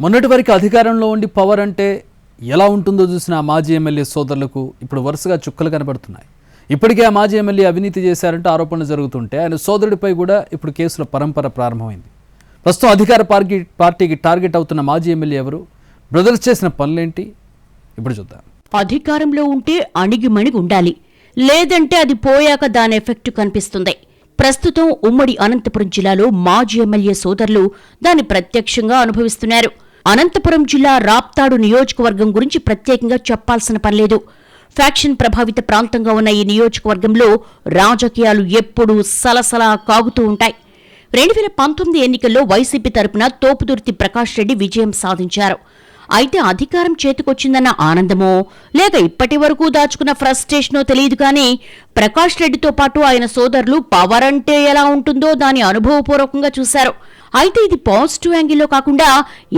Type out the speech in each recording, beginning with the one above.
మొన్నటి వరకు అధికారంలో ఉండి పవర్ అంటే ఎలా ఉంటుందో చూసిన ఆ మాజీ ఎమ్మెల్యే సోదరులకు ఇప్పుడు వరుసగా చుక్కలు కనబడుతున్నాయి. ఇప్పటికే ఆ మాజీ ఎమ్మెల్యే అవినీతి చేశారంటే ఆరోపణలు జరుగుతుంటే ఆయన సోదరుడిపై కూడా ఇప్పుడు కేసుల పరంపర ప్రారంభమైంది. ప్రస్తుతం అధికార పార్టీ పార్టీకి టార్గెట్ అవుతున్న మాజీ ఎమ్మెల్యే ఎవరు? బ్రదర్స్ చేసిన పనులేంటి? ఇప్పుడు చూద్దాం. అధికారంలో ఉంటే అణిగిమణిగి ఉండాలి. లేదంటే అది పోయాక దాని ఎఫెక్ట్ కనిపిస్తుంది. ప్రస్తుతం ఉమ్మడి అనంతపురం జిల్లాలో మాజీ ఎమ్మెల్యే సోదరులు దాన్ని ప్రత్యక్షంగా అనుభవిస్తున్నారు. అనంతపురం జిల్లా రాప్తాడు నియోజకవర్గం గురించి ప్రత్యేకంగా చెప్పాల్సిన పనిలేదు ఫ్యాక్షన్ ప్రభావిత ప్రాంతంగా ఉన్న ఈ నియోజకవర్గంలో రాజకీయాలు ఎప్పుడూ సలసలా కాగుతూ ఉంటాయి. రెండు వేల పంతొమ్మిది ఎన్నికల్లో వైసీపీ తరపున తోపుదుర్తి ప్రకాష్ రెడ్డి విజయం సాధించారు. అయితే అధికారం చేతికొచ్చిందన్న ఆనందమో లేక ఇప్పటి వరకు దాచుకున్న ఫ్రస్ట్రేషనో తెలియదు కానీ ప్రకాష్ రెడ్డితో పాటు ఆయన సోదరులు పవర్ అంటే ఎలా ఉంటుందో దాని అనుభవపూర్వకంగా చూశారు. అయితే ఇది పాజిటివ్ యాంగిల్లో కాకుండా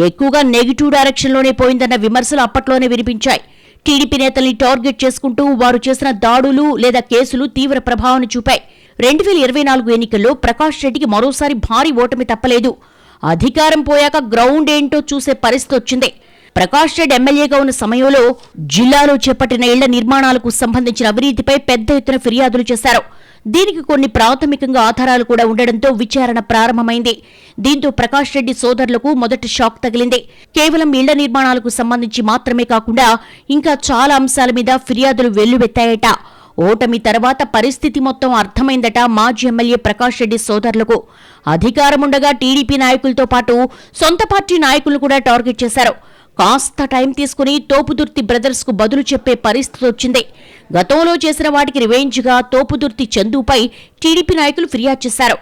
ఎక్కువగా నెగిటివ్ డైరెక్షన్లోనే పోయిందన్న విమర్శలు అప్పట్లోనే వినిపించాయి. టీడీపీ నేతల్ని టార్గెట్ చేసుకుంటూ వారు చేసిన దాడులు లేదా కేసులు తీవ్ర ప్రభావాన్ని చూపాయి. రెండు వేల ఇరవై నాలుగు ఎన్నికల్లో ప్రకాష్ రెడ్డికి మరోసారి భారీ ఓటమి తప్పలేదు. అధికారం పోయాక గ్రౌండ్ ఏంటో చూసే పరిస్థితి వచ్చింది. ప్రకాష్ రెడ్డి ఎమ్మెల్యేగా ఉన్న సమయంలో జిల్లాలో చేపట్టిన ఇళ్ళ నిర్మాణాలకు సంబంధించిన అవినీతిపై పెద్ద ఎత్తున ఫిర్యాదులు చేశారు. దీనికి కొన్ని ప్రాథమికంగా ఆధారాలు కూడా ఉండడంతో విచారణ ప్రారంభమైంది. దీంతో ప్రకాష్ రెడ్డి సోదరులకు మొదటి షాక్ తగిలింది. కేవలం ఇళ్ళ నిర్మాణాలకు సంబంధించి మాత్రమే కాకుండా ఇంకా చాలా అంశాల మీద ఫిర్యాదులు వెల్లువెత్తాయట. ఓటమి తర్వాత పరిస్థితి మొత్తం అర్థమైందట మాజీ ఎమ్మెల్యే ప్రకాష్ రెడ్డి సోదరులకు. అధికారముండగా టీడీపీ నాయకులతో పాటు సొంత పార్టీ నాయకులు కూడా టార్గెట్ చేశారు. కాస్త టైం తీసుకుని తోపుదుర్తి బ్రదర్స్కు బదులు చెప్పే పరిస్థితి వచ్చింది. గతంలో చేసిన వాటికి రివెంజ్గా తోపుదుర్తి చందుపై టీడీపీ నాయకులు ఫిర్యాదు చేశారు.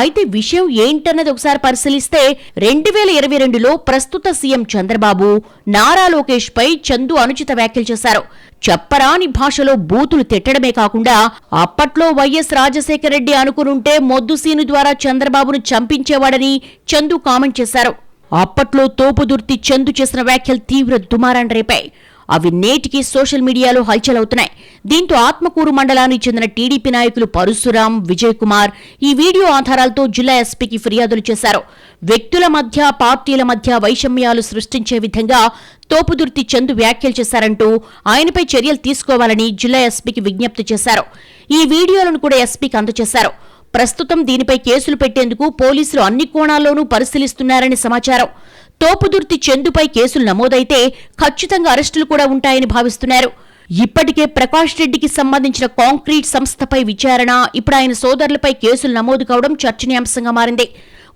అయితే విషయం ఏంటన్నది ఒకసారి పరిశీలిస్తే రెండు వేల ఇరవై రెండులో ప్రస్తుత సీఎం చంద్రబాబు నారా లోకేష్ పై చందు అనుచిత వ్యాఖ్యలు చేశారు. చెప్పరాని భాషలో బూతులు తిట్టడమే కాకుండా అప్పట్లో వైఎస్ రాజశేఖర రెడ్డి అనుకునుంటే మొద్దుసీను ద్వారా చంద్రబాబును చంపించేవాడని చందు కామెంట్ చేశారు. అప్పట్లో తోపుదుర్తి చందు చేసిన వ్యాఖ్యలు తీవ్ర దుమారాన్ని రేపాయి అవి నేటికి సోషల్ మీడియాలో హల్చల్ అవుతున్నాయి దీంతో ఆత్మకూరు మండలానికి చెందిన టీడీపీ నాయకులు పరశురాం విజయ్ కుమార్ ఈ వీడియో ఆధారాలతో జిల్లా ఎస్పీకి ఫిర్యాదులు చేశారు. వ్యక్తుల మధ్య పార్టీల మధ్య వైషమ్యాలు సృష్టించే విధంగా తోపుదుర్తి చందు వ్యాఖ్యలు చేశారంటూ ఆయనపై చర్యలు తీసుకోవాలని జిల్లా ఎస్పీకి విజ్ఞప్తి చేశారు. ఈ వీడియోలను కూడా ఎస్పీకి అందజేశారు. ప్రస్తుతం దీనిపై కేసులు పెట్టేందుకు పోలీసులు అన్ని కోణాల్లోనూ పరిశీలిస్తున్నారని సమాచారం. తోపుదుర్తి చందుపై కేసులు నమోదైతే ఖచ్చితంగా అరెస్టులు కూడా ఉంటాయని భావిస్తున్నారు. ఇప్పటికే ప్రకాష్ రెడ్డికి సంబంధించిన కాంక్రీట్ సంస్థపై విచారణ ఇప్పుడు ఆయన సోదరులపై కేసులు నమోదు కావడం చర్చనీయాంశంగా మారింది.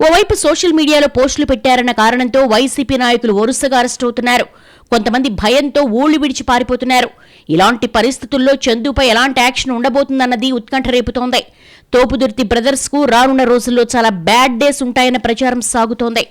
ఓవైపు సోషల్ మీడియాలో పోస్టులు పెట్టారన్న కారణంతో వైసీపీ నాయకులు వరుసగా అరెస్ట్ అవుతున్నారు. కొంతమంది భయంతో ఊళ్ళు విడిచి పారిపోతున్నారు. ఇలాంటి పరిస్థితుల్లో చందుపై ఎలాంటి యాక్షన్ ఉండబోతుందన్నది ఉత్కంఠ రేపుతోంది తోపుదుర్తి బ్రదర్స్కు రానున్న రోజుల్లో చాలా బ్యాడ్ డేస్ ఉంటాయన్న ప్రచారం సాగుతోంది.